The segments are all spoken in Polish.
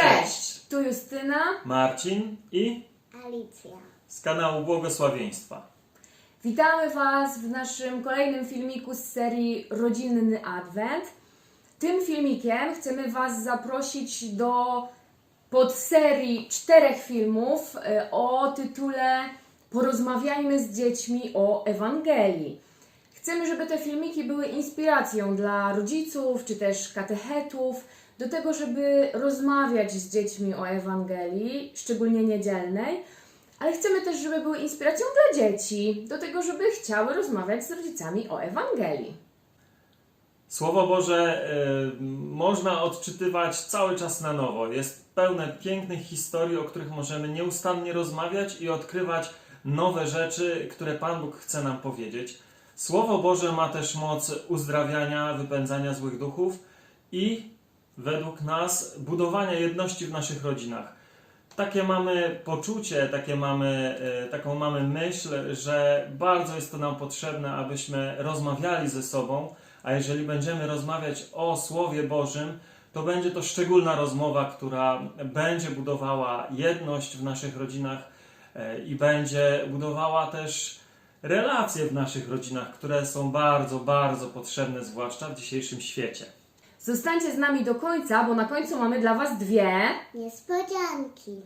Cześć! Tu Justyna. Marcin i Alicja. z kanału Błogosławieństwa. Witamy Was w naszym kolejnym filmiku z serii Rodzinny Adwent. Tym filmikiem chcemy Was zaprosić do podserii czterech filmów e, o tytule Porozmawiajmy z dziećmi o Ewangelii. Chcemy, żeby te filmiki były inspiracją dla rodziców czy też katechetów do tego, żeby rozmawiać z dziećmi o Ewangelii, szczególnie niedzielnej, ale chcemy też, żeby były inspiracją dla dzieci do tego, żeby chciały rozmawiać z rodzicami o Ewangelii. Słowo Boże y, można odczytywać cały czas na nowo. Jest pełne pięknych historii, o których możemy nieustannie rozmawiać i odkrywać nowe rzeczy, które Pan Bóg chce nam powiedzieć. Słowo Boże ma też moc uzdrawiania, wypędzania złych duchów i według nas budowania jedności w naszych rodzinach. Takie mamy poczucie, takie mamy, e, taką mamy myśl, że bardzo jest to nam potrzebne, abyśmy rozmawiali ze sobą, a jeżeli będziemy rozmawiać o Słowie Bożym, to będzie to szczególna rozmowa, która będzie budowała jedność w naszych rodzinach e, i będzie budowała też relacje w naszych rodzinach, które są bardzo, bardzo potrzebne, zwłaszcza w dzisiejszym świecie. Zostańcie z nami do końca, bo na końcu mamy dla Was dwie Niespodzianki.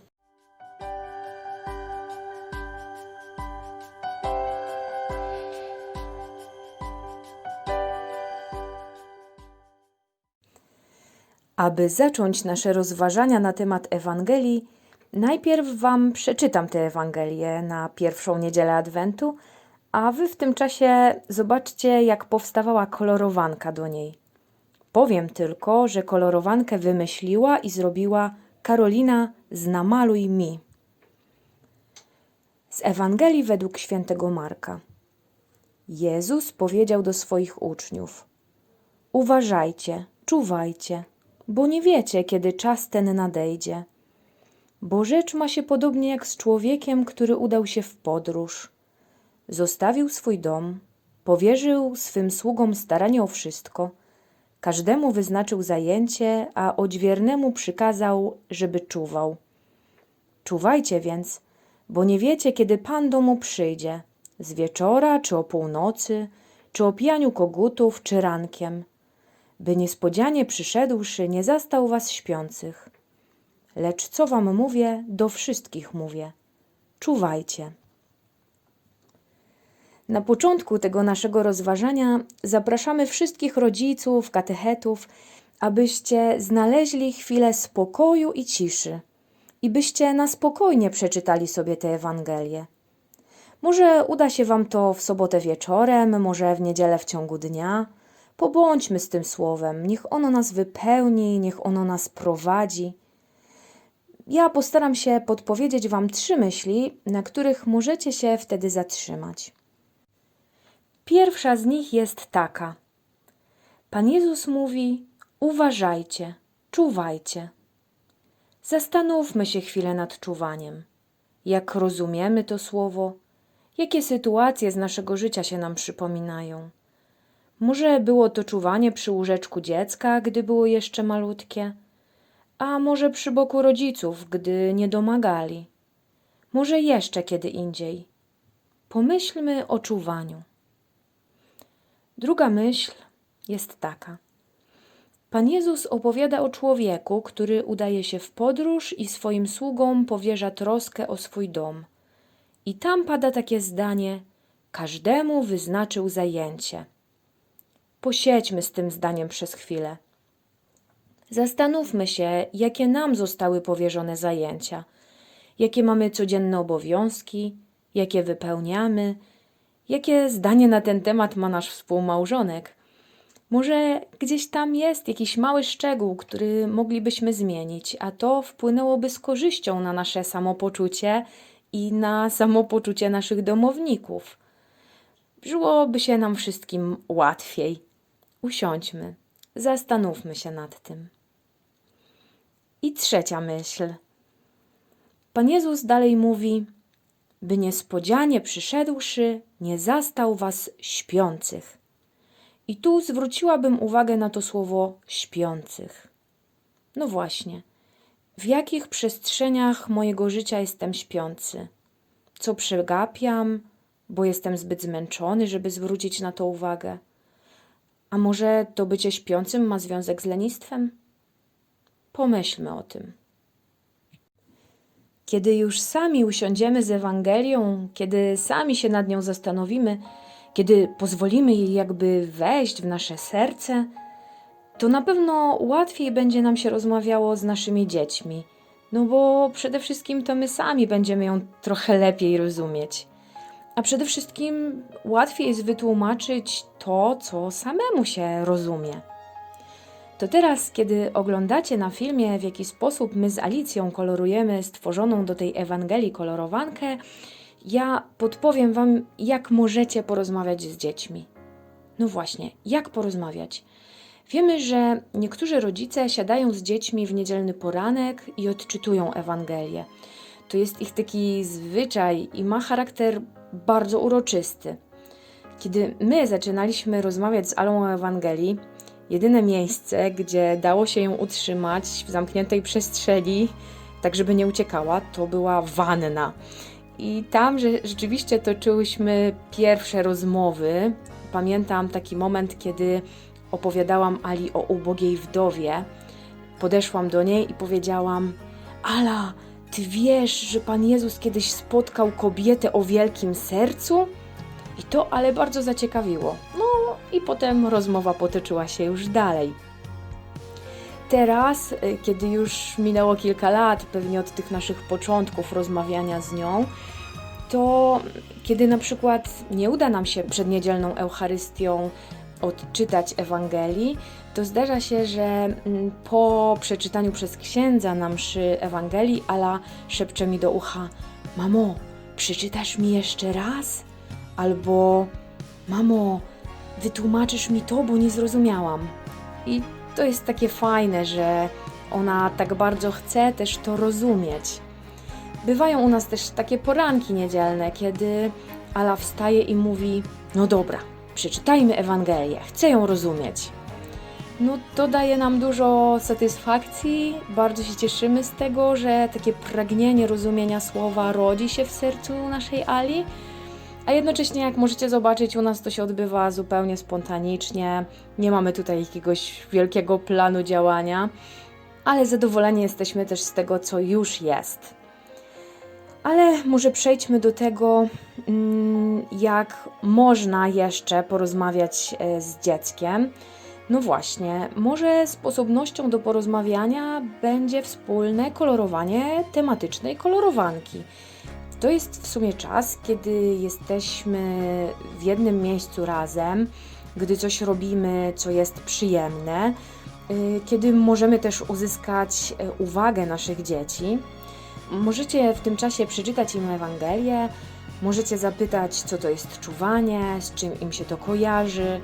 Aby zacząć nasze rozważania na temat Ewangelii, najpierw Wam przeczytam tę Ewangelię na pierwszą niedzielę Adwentu, a Wy w tym czasie zobaczcie, jak powstawała kolorowanka do niej. Powiem tylko, że kolorowankę wymyśliła i zrobiła Karolina z Namaluj Mi. Z Ewangelii według świętego Marka. Jezus powiedział do swoich uczniów: Uważajcie, czuwajcie, bo nie wiecie, kiedy czas ten nadejdzie. Bo rzecz ma się podobnie jak z człowiekiem, który udał się w podróż. Zostawił swój dom, powierzył swym sługom staranie o wszystko, każdemu wyznaczył zajęcie, a odźwiernemu przykazał, żeby czuwał. Czuwajcie więc, bo nie wiecie, kiedy Pan domu przyjdzie, z wieczora, czy o północy, czy o pijaniu kogutów, czy rankiem – by niespodzianie przyszedłszy nie zastał was śpiących. Lecz co wam mówię, do wszystkich mówię. Czuwajcie. Na początku tego naszego rozważania zapraszamy wszystkich rodziców, katechetów, abyście znaleźli chwilę spokoju i ciszy i byście na spokojnie przeczytali sobie tę Ewangelię. Może uda się wam to w sobotę wieczorem, może w niedzielę w ciągu dnia – Pobądźmy z tym słowem, niech ono nas wypełni, niech ono nas prowadzi. Ja postaram się podpowiedzieć Wam trzy myśli, na których możecie się wtedy zatrzymać. Pierwsza z nich jest taka. Pan Jezus mówi: Uważajcie, czuwajcie. Zastanówmy się chwilę nad czuwaniem. Jak rozumiemy to słowo? Jakie sytuacje z naszego życia się nam przypominają? Może było to czuwanie przy łóżeczku dziecka, gdy było jeszcze malutkie, a może przy boku rodziców, gdy nie domagali. Może jeszcze kiedy indziej. Pomyślmy o czuwaniu. Druga myśl jest taka. Pan Jezus opowiada o człowieku, który udaje się w podróż i swoim sługom powierza troskę o swój dom. I tam pada takie zdanie: każdemu wyznaczył zajęcie. Posiedźmy z tym zdaniem przez chwilę. Zastanówmy się, jakie nam zostały powierzone zajęcia, jakie mamy codzienne obowiązki, jakie wypełniamy, jakie zdanie na ten temat ma nasz współmałżonek. Może gdzieś tam jest jakiś mały szczegół, który moglibyśmy zmienić, a to wpłynęłoby z korzyścią na nasze samopoczucie i na samopoczucie naszych domowników. Żyłoby się nam wszystkim łatwiej. Usiądźmy, zastanówmy się nad tym. I trzecia myśl. Pan Jezus dalej mówi: By niespodzianie przyszedłszy, nie zastał was śpiących. I tu zwróciłabym uwagę na to słowo śpiących. No właśnie, w jakich przestrzeniach mojego życia jestem śpiący? Co przegapiam, bo jestem zbyt zmęczony, żeby zwrócić na to uwagę? A może to bycie śpiącym ma związek z lenistwem? Pomyślmy o tym. Kiedy już sami usiądziemy z Ewangelią, kiedy sami się nad nią zastanowimy, kiedy pozwolimy jej jakby wejść w nasze serce, to na pewno łatwiej będzie nam się rozmawiało z naszymi dziećmi. No bo przede wszystkim to my sami będziemy ją trochę lepiej rozumieć. A przede wszystkim łatwiej jest wytłumaczyć to, co samemu się rozumie. To teraz, kiedy oglądacie na filmie, w jaki sposób my z Alicją kolorujemy stworzoną do tej Ewangelii kolorowankę, ja podpowiem Wam, jak możecie porozmawiać z dziećmi. No właśnie, jak porozmawiać? Wiemy, że niektórzy rodzice siadają z dziećmi w niedzielny poranek i odczytują Ewangelię. To jest ich taki zwyczaj i ma charakter bardzo uroczysty. Kiedy my zaczynaliśmy rozmawiać z Alą o Ewangelii, jedyne miejsce, gdzie dało się ją utrzymać w zamkniętej przestrzeni, tak żeby nie uciekała, to była wanna. I tam że rzeczywiście toczyłyśmy pierwsze rozmowy. Pamiętam taki moment, kiedy opowiadałam Ali o ubogiej wdowie. Podeszłam do niej i powiedziałam: Ala, ty wiesz, że Pan Jezus kiedyś spotkał kobietę o wielkim sercu? I to ale bardzo zaciekawiło. No i potem rozmowa potoczyła się już dalej. Teraz, y, kiedy już minęło kilka lat, pewnie od tych naszych początków rozmawiania z nią, to kiedy na przykład nie uda nam się przed niedzielną Eucharystią odczytać Ewangelii, to zdarza się, że mm, po przeczytaniu przez księdza na mszy Ewangelii, Ala szepcze mi do ucha: Mamo, przeczytasz mi jeszcze raz? Albo Mamo, wytłumaczysz mi to, bo nie zrozumiałam. I to jest takie fajne, że ona tak bardzo chce też to rozumieć. Bywają u nas też takie poranki niedzielne, kiedy Ala wstaje i mówi: No dobra, przeczytajmy Ewangelię, chcę ją rozumieć. No to daje nam dużo satysfakcji, bardzo się cieszymy z tego, że takie pragnienie rozumienia słowa rodzi się w sercu naszej Ali. A jednocześnie, jak możecie zobaczyć, u nas to się odbywa zupełnie spontanicznie. Nie mamy tutaj jakiegoś wielkiego planu działania, ale zadowoleni jesteśmy też z tego, co już jest. Ale może przejdźmy do tego, mm, jak można jeszcze porozmawiać e, z dzieckiem. No właśnie, może sposobnością do porozmawiania będzie wspólne kolorowanie tematycznej kolorowanki. To jest w sumie czas, kiedy jesteśmy w jednym miejscu razem, gdy coś robimy, co jest przyjemne, y, kiedy możemy też uzyskać y, uwagę naszych dzieci. Możecie w tym czasie przeczytać im Ewangelię, możecie zapytać, co to jest czuwanie, z czym im się to kojarzy.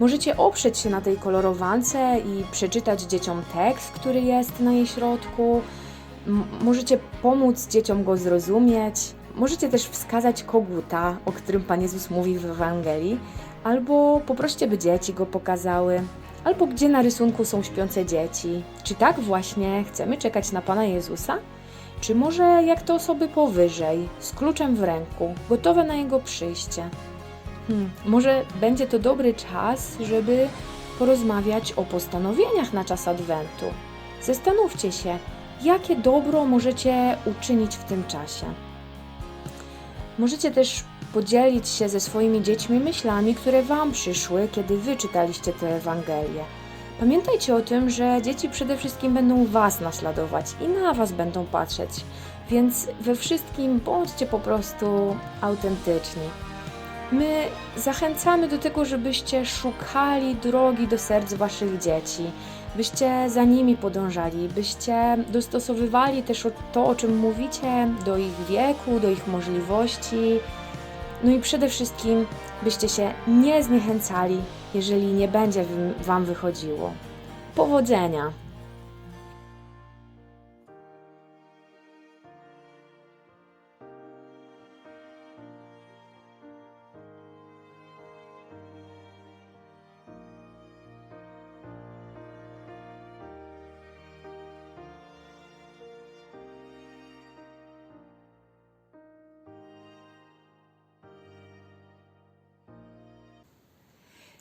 Możecie oprzeć się na tej kolorowance i przeczytać dzieciom tekst, który jest na jej środku. Możecie pomóc dzieciom go zrozumieć. Możecie też wskazać koguta, o którym Pan Jezus mówi w Ewangelii, albo poproście, by dzieci go pokazały, albo gdzie na rysunku są śpiące dzieci. Czy tak właśnie chcemy czekać na Pana Jezusa? Czy może jak te osoby powyżej, z kluczem w ręku, gotowe na Jego przyjście? Hmm, może będzie to dobry czas, żeby porozmawiać o postanowieniach na czas Adwentu. Zastanówcie się, jakie dobro możecie uczynić w tym czasie. Możecie też podzielić się ze swoimi dziećmi myślami, które Wam przyszły, kiedy Wy czytaliście tę Ewangelię. Pamiętajcie o tym, że dzieci przede wszystkim będą Was naśladować i na Was będą patrzeć, więc we wszystkim bądźcie po prostu autentyczni. My zachęcamy do tego, żebyście szukali drogi do serc Waszych dzieci, byście za nimi podążali, byście dostosowywali też to, o czym mówicie, do ich wieku, do ich możliwości. No i przede wszystkim, byście się nie zniechęcali, jeżeli nie będzie Wam wychodziło. Powodzenia!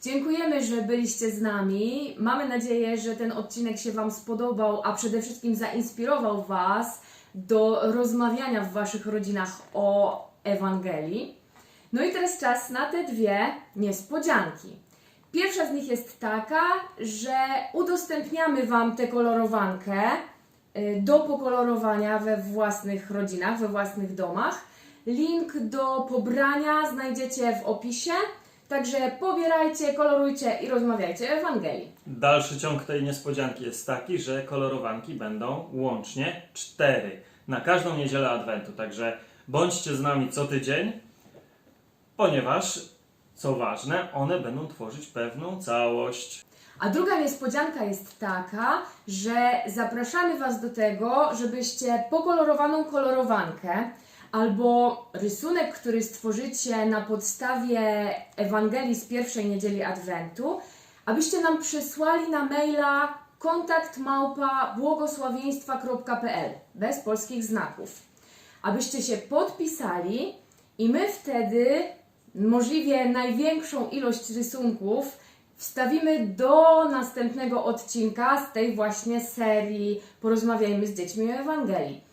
Dziękujemy, że byliście z nami. Mamy nadzieję, że ten odcinek się Wam spodobał, a przede wszystkim zainspirował Was do rozmawiania w Waszych rodzinach o Ewangelii. No i teraz czas na te dwie niespodzianki. Pierwsza z nich jest taka, że udostępniamy Wam tę kolorowankę y, do pokolorowania we własnych rodzinach, we własnych domach. Link do pobrania znajdziecie w opisie. Także pobierajcie, kolorujcie i rozmawiajcie o Ewangelii. Dalszy ciąg tej niespodzianki jest taki, że kolorowanki będą łącznie cztery na każdą niedzielę Adwentu. Także bądźcie z nami co tydzień, ponieważ, co ważne, one będą tworzyć pewną całość. A druga niespodzianka jest taka, że zapraszamy Was do tego, żebyście pokolorowaną kolorowankę albo rysunek, który stworzycie na podstawie Ewangelii z pierwszej niedzieli Adwentu, abyście nam przysłali na maila kontakt małpa błogosławieństwa.pl bez polskich znaków. Abyście się podpisali i my wtedy możliwie największą ilość rysunków wstawimy do następnego odcinka z tej właśnie serii Porozmawiajmy z dziećmi o Ewangelii.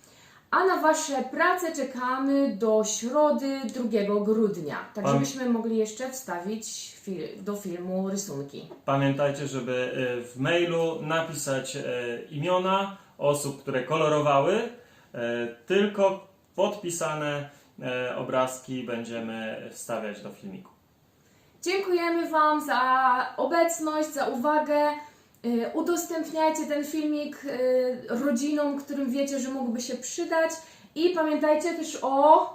A na Wasze prace czekamy do środy 2 grudnia, tak Pamię- żebyśmy mogli jeszcze wstawić fil- do filmu rysunki. Pamiętajcie, żeby y, w mailu napisać y, imiona osób, które kolorowały, y, tylko podpisane y, obrazki będziemy wstawiać do filmiku. Dziękujemy Wam za obecność, za uwagę. Y, Udostępniajcie ten filmik y, rodzinom, którym wiecie, że mógłby się przydać. I pamiętajcie też o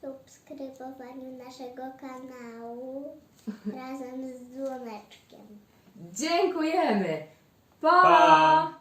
Subskrybowaniu naszego kanału razem z dzwoneczkiem. dziękujemy. pa. Pa!